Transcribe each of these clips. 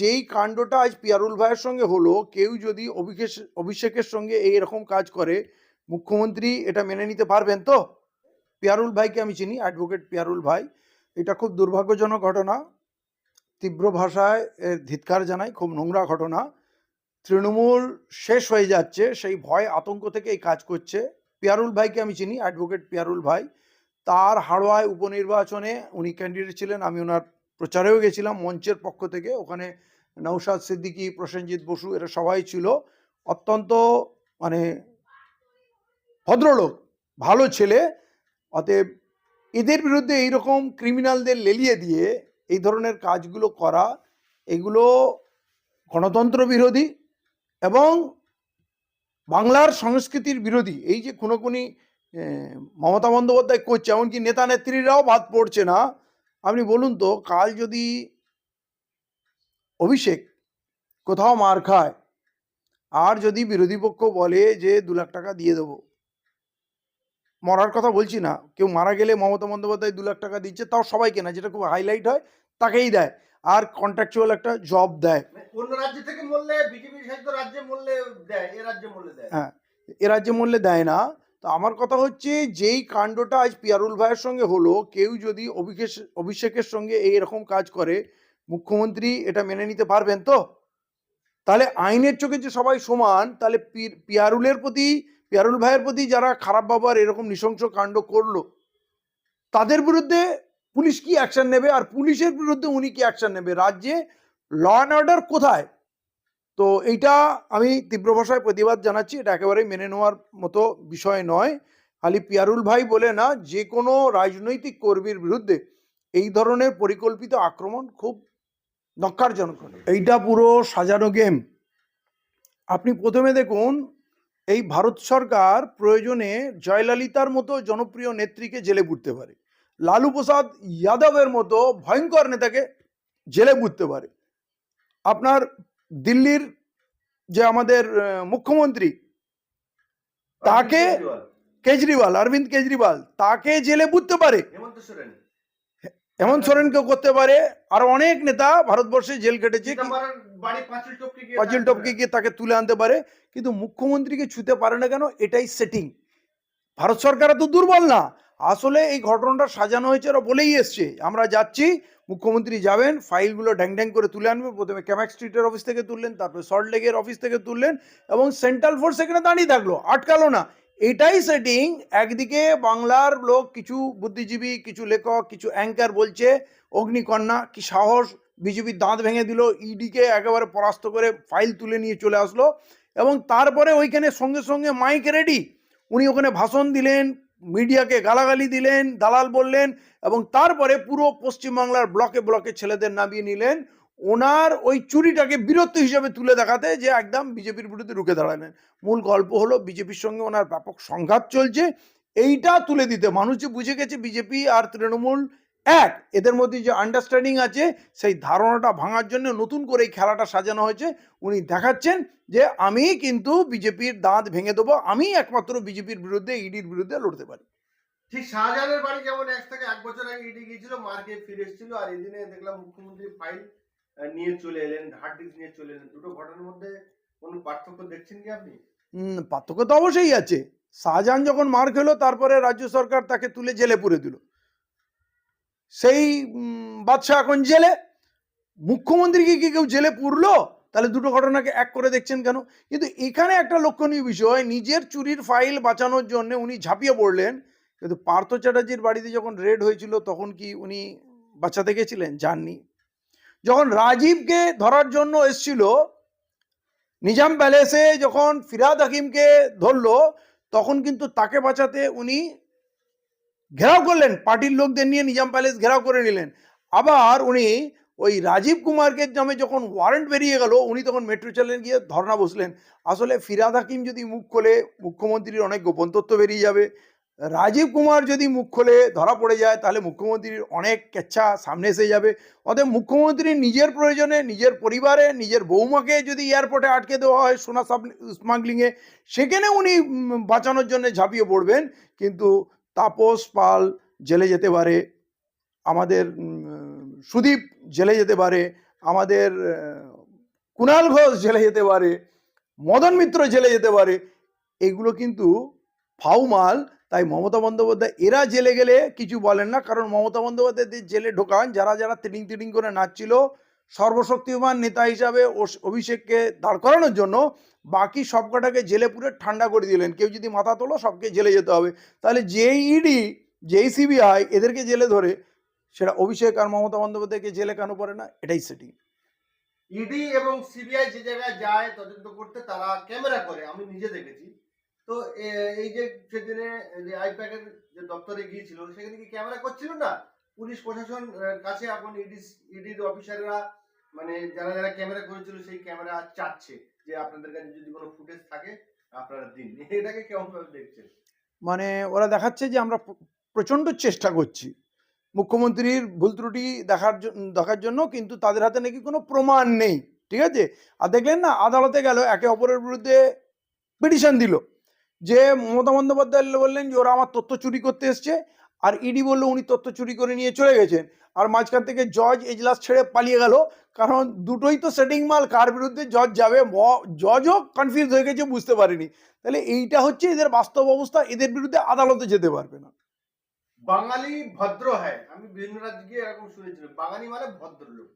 যেই কাণ্ডটা আজ পিয়ারুল ভাইয়ের সঙ্গে হলো, কেউ যদি অভিষেক অভিষেকের সঙ্গে এই রকম কাজ করে, মুখ্যমন্ত্রী এটা মেনে নিতে পারবেন তো? পিয়ারুল ভাইকে আমি চিনি অ্যাডভোকেট পিয়ারুল ভাই। এটা খুব দুর্ভাগ্যজনক ঘটনা। তীব্র ভাষায় ধিৎকার জানাই খুব নোংরা ঘটনা। তৃণমূল শেষ হয়ে যাচ্ছে, সেই ভয়, আতঙ্ক থেকে এই কাজ করছে। পিয়ারুল ভাইকে আমি চিনি অ্যাডভোকেট পিয়ারুল ভাই। তার হাড়োয়ায় উপনির্বাচনে উনি ক্যান্ডিডেট ছিলেন, আমি ওনার প্রচারেও গেছিলাম মঞ্চের পক্ষ থেকে। ওখানে নৌশাদ সিদ্দিকী, প্রসেনজিৎ বসু এরা সবাই ছিল। অত্যন্ত মানে ভদ্রলোক, ভালো ছেলে। অতএব এদের বিরুদ্ধে এইরকম ক্রিমিনালদের লেলিয়ে দিয়ে এই ধরনের কাজগুলো করা, এগুলো গণতন্ত্র বিরোধী এবং বাংলার সংস্কৃতির বিরোধী। এই যে খুনোখুনি মমতা বন্দ্যোপাধ্যায় করছে, এমনকি নেতা নেত্রীরাও বাদ পড়ছে না। আপনি বলুন তো কাল যদি অভিষেক কোথাও মার খায় আর যদি বিরোধী পক্ষ বলে যে দু লাখ টাকা দিয়ে দেবো মরার কথা বলছি না কেউ মারা গেলে মমতা বন্দ্যোপাধ্যায় দু লাখ টাকা দিচ্ছে তাও সবাইকে না যেটা খুব হাইলাইট হয় তাকেই দেয় আর কন্ট্রাকচুয়াল একটা জব দেয়। মানে অন্য রাজ্য থেকে মরলে বিজেপি শাসিত রাজ্যে মরলে দেয় এ রাজ্যে মরলে দেয় হ্যাঁ এ রাজ্যে মূল্যে দেয় না তো আমার কথা হচ্ছে, যেই কাণ্ডটা আজ পিয়ারুল ভাইয়ের সঙ্গে হলো, কেউ যদি অভিষেক অভিষেকের সঙ্গে এই রকম কাজ করে, মুখ্যমন্ত্রী এটা মেনে নিতে পারবেন তো? তাহলে আইনের চোখে যে সবাই সমান, তাহলে পিয়ারুলের প্রতি, পিয়ারুল ভাইয়ের প্রতি যারা খারাপ বাবার এরকম নৃশংস কাণ্ড করল, তাদের বিরুদ্ধে পুলিশ কি অ্যাকশন নেবে? আর পুলিশের বিরুদ্ধে উনি কি অ্যাকশন নেবে? রাজ্যে ল অ্যান্ড অর্ডার কোথায়? তো এইটা আমি তীব্র ভাষায় প্রতিবাদ জানাচ্ছি, এটা একেবারেই মেনে নেওয়ার মতো বিষয় নয়। খালি পিয়ারুল ভাই বলে না, যে কোনো রাজনৈতিক কর্মীর বিরুদ্ধে এই ধরনের পরিকল্পিত আক্রমণ খুব নক্কারজনক এইটা পুরো সাজানো গেম। আপনি প্রথমে দেখুন, এই ভারত সরকার প্রয়োজনে জয়ললিতার মতো জনপ্রিয় নেত্রীকে জেলে পুড়তে পারে। লালু প্রসাদ যাদবের মতো ভয়ঙ্কর নেতাকে জেলে পুড়তে পারে। আপনার দিল্লির যে আমাদের মুখ্যমন্ত্রী তাকে কেজরিওয়াল, অরবিন্দ কেজরিওয়াল তাকে জেলে পুড়তে পারে। হেমন্ত সোরেন। হেমন্ত সোরেনকেও করতে পারে। আর অনেক নেতা ভারতবর্ষে জেল কেটেছে পাঁচিল টপকে। গিয়ে তাকে তুলে আনতে পারে। কিন্তু মুখ্যমন্ত্রীকে ছুতে পারে না কেন? এটাই সেটিং ভারত সরকার তো দুর্বল না। আসলে এই ঘটনাটা সাজানো হয়েছে ওরা বলেই এসছে। আমরা যাচ্ছি মুখ্যমন্ত্রী যাবেন, ফাইলগুলো ড্যাং ড্যাং করে তুলে আনবে। প্রথমে ক্যামাক স্ট্রিটের অফিস থেকে তুললেন, তারপরে সল্ট লেকের অফিস থেকে তুললেন এবং সেন্ট্রাল ফোর্স সেখানে দাঁড়িয়ে থাকল, আটকালো না। এটাই সেটিং একদিকে বাংলার লোক কিছু বুদ্ধিজীবী, কিছু লেখক, কিছু অ্যাঙ্কার বলছে, অগ্নিকন্যা, কি সাহস বিজেপির দাঁত ভেঙে দিল ইডিকে একেবারে পরাস্ত করে ফাইল তুলে নিয়ে চলে আসলো এবং তারপরে ওইখানে সঙ্গে সঙ্গে মাইক রেডি উনি ওখানে ভাষণ দিলেন মিডিয়াকে গালাগালি দিলেন, দালাল বললেন এবং তারপরে পুরো পশ্চিমবাংলার ব্লকে ব্লকে ছেলেদের নামিয়ে নিলেন। ওনার ওই চুরিটাকে বীরত্ব হিসাবে তুলে দেখাতে যে একদম বিজেপির বিরুদ্ধে রুখে দাঁড়ালেন। মূল গল্প হলো, বিজেপির সঙ্গে ওনার ব্যাপক সংঘাত চলছে। এইটা তুলে দিতে মানুষ যে বুঝে গেছে বিজেপি আর তৃণমূল এক এদের মধ্যে যে আন্ডারস্ট্যান্ডিং আছে সেই ধারণাটা ভাঙার জন্য নতুন করে এই খেলাটা সাজানো হয়েছে। উনি দেখাচ্ছেন যে আমি কিন্তু বিজেপির দাঁত ভেঙে দেবো আমি একমাত্র বিজেপির বিরুদ্ধে ইডির বিরুদ্ধে লড়তে পারি। ঠিক শাহজাহানের বাড়ি যেমন এক থেকে এক বছর আগে ইডি গিয়েছিল মার্কে ফিরে এসেছিল আর এদিনে দেখলাম মুখ্যমন্ত্রী ফাইল নিয়ে চলে এলেন হার্ড ডিস্ক নিয়ে চলে এলেন। দুটো ঘটনার মধ্যে কোনো পার্থক্য দেখছেন কি আপনি? পার্থক্য তো অবশ্যই আছে। শাহজাহান যখন মার খেলো তারপরে রাজ্য সরকার তাকে তুলে জেলে পুরে দিল। সেই বাদশাহ এখন জেলে। মুখ্যমন্ত্রীকে কি কেউ জেলে পুরলো? তাহলে দুটো ঘটনাকে এক করে দেখছেন কেন? কিন্তু এখানে একটা লক্ষণীয় বিষয়, নিজের চুরির ফাইল বাঁচানোর জন্য উনি ঝাঁপিয়ে পড়লেন। কিন্তু পার্থ চ্যাটার্জির বাড়িতে যখন রেড হয়েছিল, তখন কি উনি বাঁচাতে গেছিলেন? যাননি যখন রাজীবকে ধরার জন্য এসছিল, নিজাম প্যালেসে যখন ফিরাদ হাকিমকে ধরলো, তখন কিন্তু তাকে বাঁচাতে উনি ঘেরাও করলেন, পার্টির লোকদের নিয়ে নিজাম প্যালেস ঘেরাও করে নিলেন। আবার উনি ওই রাজীব কুমারকে নামে যখন ওয়ারেন্ট বেরিয়ে গেল, উনি তখন মেট্রো চালেন গিয়ে ধর্ণা বসলেন। আসলে ফিরাদ হাকিম যদি মুখ খোলে, মুখ্যমন্ত্রীর অনেক গোপন তথ্য বেরিয়ে যাবে। রাজীব কুমার যদি মুখ খোলে, ধরা পড়ে যায়, তাহলে মুখ্যমন্ত্রীর অনেক কেচ্ছা সামনে এসে যাবে। অতএব মুখ্যমন্ত্রী নিজের প্রয়োজনে, নিজের পরিবারে, নিজের বৌমাকে যদি এয়ারপোর্টে আটকে দেওয়া হয়, সোনা স্মাগলিংয়ে সেখানে উনি বাঁচানোর জন্য ঝাঁপিয়ে পড়বেন। কিন্তু তাপস পাল জেলে যেতে পারে, আমাদের সুদীপ জেলে যেতে পারে, আমাদের কুণাল ঘোষ জেলে যেতে পারে, মদন মিত্র জেলে যেতে পারে, এগুলো কিন্তু ফাউমাল। তাই মমতা বন্দ্যোপাধ্যায়, এরা জেলে গেলে কিছু বলেন না, কারণ মমতা বন্দ্যোপাধ্যায় জেলে ঢোকান, যারা যারা তিটিং তিটিং করে নাচছিল সর্বশক্তিমান নেতা হিসাবে অভিষেককে দাঁড় করানোর জন্য বাকি সবকটাকে জেলে পুরে ঠান্ডা করে দিলেন। কেউ যদি মাথা তোলো, সবকে জেলে যেতে হবে। তাহলে যেই ইডি, যেই সিবিআই এদেরকে জেলে ধরে, সেটা অভিষেক আর মমতা বন্দ্যোপাধ্যায়কে জেলে কেন পড়ে না? এটাই সেটিং। ইডি এবং সিবিআই যে জায়গায় যায়, তদন্ত করতে তারা ক্যামেরা করে, আমি নিজে দেখেছি। তো এই যে সেদিনে আইপ্যাকের যে দপ্তরে গিয়েছিল, সেখানে কি ক্যামেরা করছিল না? পুলিশ প্রশাসন কাছে এখন ইডি ইডির অফিসাররা মানে যারা যারা ক্যামেরা করেছিল সেই ক্যামেরা চাচ্ছে যে আপনাদের কাছে যদি কোনো ফুটেজ থাকে, আপনারা দিন। এটাকে কেমন ভাবে দেখছেন? মানে ওরা দেখাচ্ছে যে আমরা প্র- প্রচণ্ড চেষ্টা করছি। মুখ্যমন্ত্রীর ভুল ত্রুটি দেখার দেখার জন্য, কিন্তু তাদের হাতে নাকি কোনো প্রমাণ নেই, ঠিক আছে? আর দেখলেন না, আদালতে গেল, একে অপরের বিরুদ্ধে পিটিশন দিল। যে মমতা বন্দ্যোপাধ্যায় বললেন যে, ওরা আমার তথ্য চুরি করতে এসছে আর ইডি বলল উনি তথ্য চুরি করে নিয়ে চলে গেছেন। আর মাঝখান থেকে জজ এজলাস ছেড়ে পালিয়ে গেল। কারণ দুটোই তো সেটিং মাল, কার বিরুদ্ধে জজ যাবে জজও কনফিউজ হয়ে গেছে, বুঝতে পারেনি। তাহলে এইটা হচ্ছে এদের বাস্তব অবস্থা, এদের বিরুদ্ধে আদালতে যেতে পারবে না। বাঙালি ভদ্র হয়, আমি বিভিন্ন রাজ্যে গিয়ে এরকম শুনেছিলাম। বাঙালি মানে ভদ্রলোক।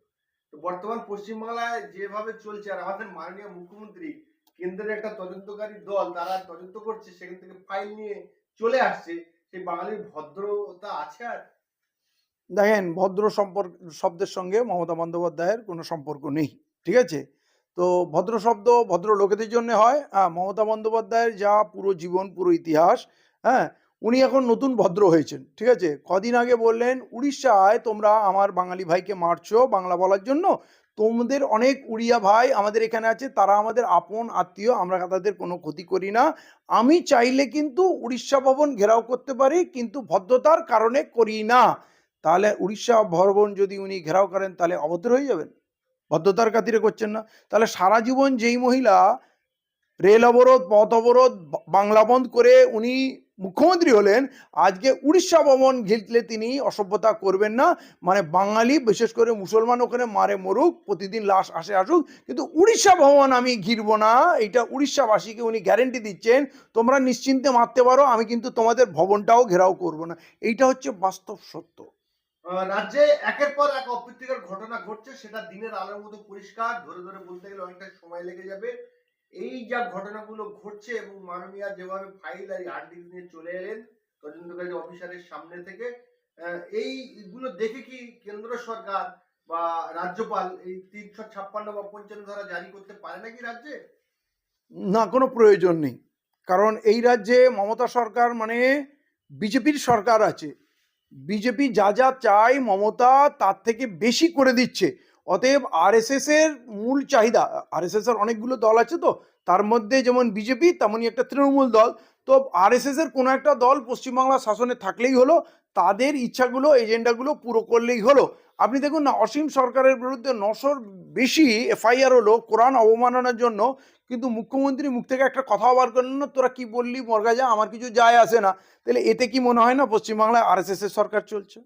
তো বর্তমান পশ্চিমবাংলায় যেভাবে চলছে, আর আমাদের মাননীয় মুখ্যমন্ত্রী, কেন্দ্রের একটা তদন্তকারী দল, তারা তদন্ত করছে, সেখান থেকে ফাইল নিয়ে চলে আসছে। সেই বাঙালির ভদ্রতা আছে আর? দেখেন, ভদ্র সম্পর্ক, শব্দের সঙ্গে মমতা বন্দ্যোপাধ্যায়ের কোনো সম্পর্ক নেই, ঠিক আছে? তো ভদ্র শব্দ ভদ্র লোকেদের জন্য হয়। হ্যাঁ মমতা বন্দ্যোপাধ্যায়ের যা পুরো জীবন, পুরো ইতিহাস হ্যাঁ উনি এখন নতুন ভদ্র হয়েছেন, ঠিক আছে? কদিন আগে বললেন, উড়িষ্যায় তোমরা আমার বাঙালি ভাইকে মারছো বাংলা বলার জন্য তোমাদের অনেক উড়িয়া ভাই আমাদের এখানে আছে, তারা আমাদের আপন, আত্মীয়, আমরা তাদের কোনো ক্ষতি করি না। আমি চাইলে কিন্তু উড়িষ্যা ভবন ঘেরাও করতে পারি, কিন্তু ভদ্রতার কারণে করি না। তাহলে উড়িষ্যা ভবন যদি উনি ঘেরাও করেন, তাহলে অভদ্র হয়ে যাবেন? ভদ্রতার খাতিরে করছেন না। তাহলে সারা জীবন যেই মহিলা রেল অবরোধ, পথ অবরোধ, বাংলা বন্ধ করে উনি মুখ্যমন্ত্রী হলেন, আজকে উড়িষ্যা ভবন ঘিরলে তিনি অসভ্যতা করবেন না। মানে বাঙালি, বিশেষ করে মুসলমান ওখানে মারে মরুক, প্রতিদিন লাশ আসে আসুক। কিন্তু উড়িষ্যা ভবন আমি ঘিরবো না এটা উড়িষ্যাবাসীকে উনি গ্যারেন্টি দিচ্ছেন। তোমরা নিশ্চিন্তে মারতে পারো, আমি কিন্তু তোমাদের ভবনটাও ঘেরাও করব না। এইটা হচ্ছে বাস্তব সত্য। রাজ্যে একের পর এক অপ্রীতিকর ঘটনা ঘটছে, সেটা দিনের আলোর মতো পরিষ্কার। ধরে ধরে বলতে গেলে অনেকটা সময় লেগে যাবে। এই যা ঘটনাগুলো ঘটছে এবং মাননীয় যেভাবে ফাইল আর ডিস্ক নিয়ে চলে এলেন, তদন্তকারী অফিসারের সামনে থেকে এইগুলো দেখে কি কেন্দ্র সরকার বা রাজ্যপাল এই তিনশো ছাপ্পান্ন বা পঞ্চান্ন ধারা জারি করতে পারে নাকি রাজ্যে? না, কোনো প্রয়োজন নেই। কারণ এই রাজ্যে মমতা সরকার মানে বিজেপির সরকার আছে। বিজেপি যা যা চায় মমতা তার থেকে বেশি করে দিচ্ছে। অতএব আরএসএস এর মূল চাহিদা আরএসএস এর অনেকগুলো দল আছে তো, তার মধ্যে যেমন বিজেপি তেমনই একটা তৃণমূল দল। তো আরএসএস এর কোনো একটা দল পশ্চিমবাংলা শাসনে থাকলেই হলো, তাদের ইচ্ছাগুলো, এজেন্ডাগুলো পুরো করলেই হলো। আপনি দেখুন না, অসীম সরকারের বিরুদ্ধে নশোর বেশি এফআইআর হলো, কোরআন অবমাননার জন্য। কিন্তু মুখ্যমন্ত্রী মুখ থেকে একটা কথা বার করলেন না, তোরা কি বললি মর্গা যা, আমার কিছু যায় আসে না। তাহলে এতে কি মনে হয় না পশ্চিমবাংলায় আরএসএস এর সরকার চলছে?